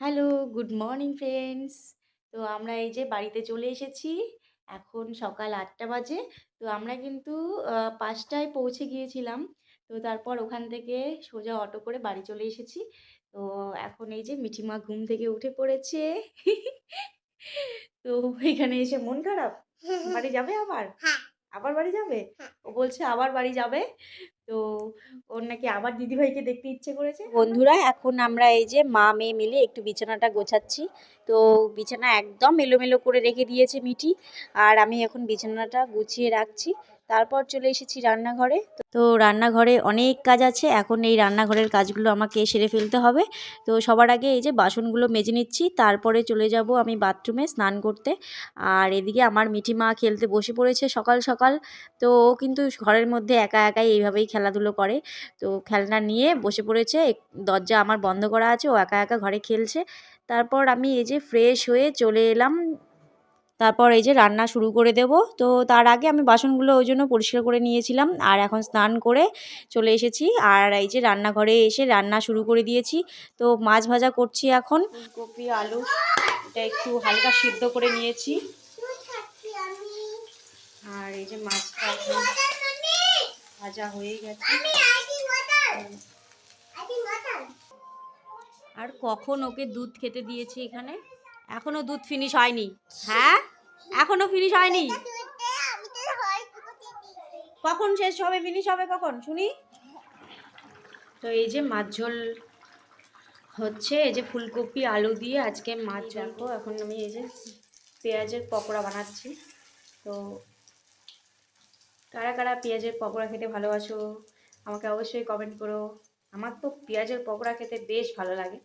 Hello, good morning friends. তো আমরা এই যে বাড়িতে চলে এসেছি। এখন সকাল আটটা বাজে। তো আমরা কিন্তু পাঁচটায় পৌঁছে গিয়েছিলাম। তো তারপর ওখান থেকে সোজা অটো করে বাড়ি চলে এসেছি। তো এখন এই যে মিঠিমা ঘুম থেকে উঠে পড়েছে। তো এখানে এসে মন খারাপ? বাড়ি যাবে আবার? হ্যাঁ, আবার বাড়ি যাবে? হ্যাঁ। ও বলছে আবার বাড়ি যাবে। তো ওর নাকি আবার দিদিভাইকে দেখতে ইচ্ছে করেছে। বন্ধুরা, এখন আমরা এই যে মা, মেয়ে মিলে একটু বিছানাটা গোছাচ্ছি। তো বিছানা একদম এলোমেলো করে রেখে দিয়েছে মিঠি। আর আমি এখন বিছানাটা গুছিয়ে রাখছি। তারপর চলে এসেছি রান্নাঘরে। তো রান্নাঘরে অনেক কাজ আছে। এখন এই রান্নাঘরের কাজগুলো আমাকে সেরে ফেলতে হবে। তো সবার আগে এই যে বাসনগুলো মেজে নিচ্ছি। তারপরে চলে যাব আমি বাথরুমে স্নান করতে। আর এদিকে আমার মিঠি মা খেলতে বসে পড়েছে সকাল সকাল। তো ও কিন্তু ঘরের মধ্যে একা একাই এইভাবেই খেলাধুলো করে। তো খেলনা নিয়ে বসে পড়েছে। দরজা আমার বন্ধ করা আছে। ও একা একা ঘরে খেলছে। তারপর আমি এই যে ফ্রেশ হয়ে চলে এলাম। তারপর এই যে রান্না শুরু করে দেব। তো তার আগে আমি বাসনগুলো ওই জন্য পরিষ্কার করে নিয়েছিলাম। আর এখন স্নান করে চলে এসেছি। আর এই যে রান্নাঘরে এসে রান্না শুরু করে দিয়েছি। তো মাছ ভাজা করছি এখন। ফুলকপি, আলু এটা একটু হালকা সিদ্ধ করে নিয়েছি। আর এই যে মাছটা ভাজা হয়ে গেছে। আর কখন ওকে দুধ খেতে দিয়েছি এখানে এখনও দুধ ফিনিশ হয়নি হ্যাঁ এখনও ফিনিশ হয়নি? হয়। কখন শেষ হবে? ফিনিশ হবে কখন? শুনি। তো এই যে মাছ ঝোল হচ্ছে এই যে ফুলকপি আলু দিয়ে আজকে মাছ রাখো এখন আমি এই যে পেঁয়াজের পকোড়া বানাচ্ছি। তো কারা কারা পেঁয়াজের পকোড়া খেতে ভালোবাসো আমাকে অবশ্যই কমেন্ট করো। আমার তো পেঁয়াজের পকোড়া খেতে বেশ ভালো লাগে।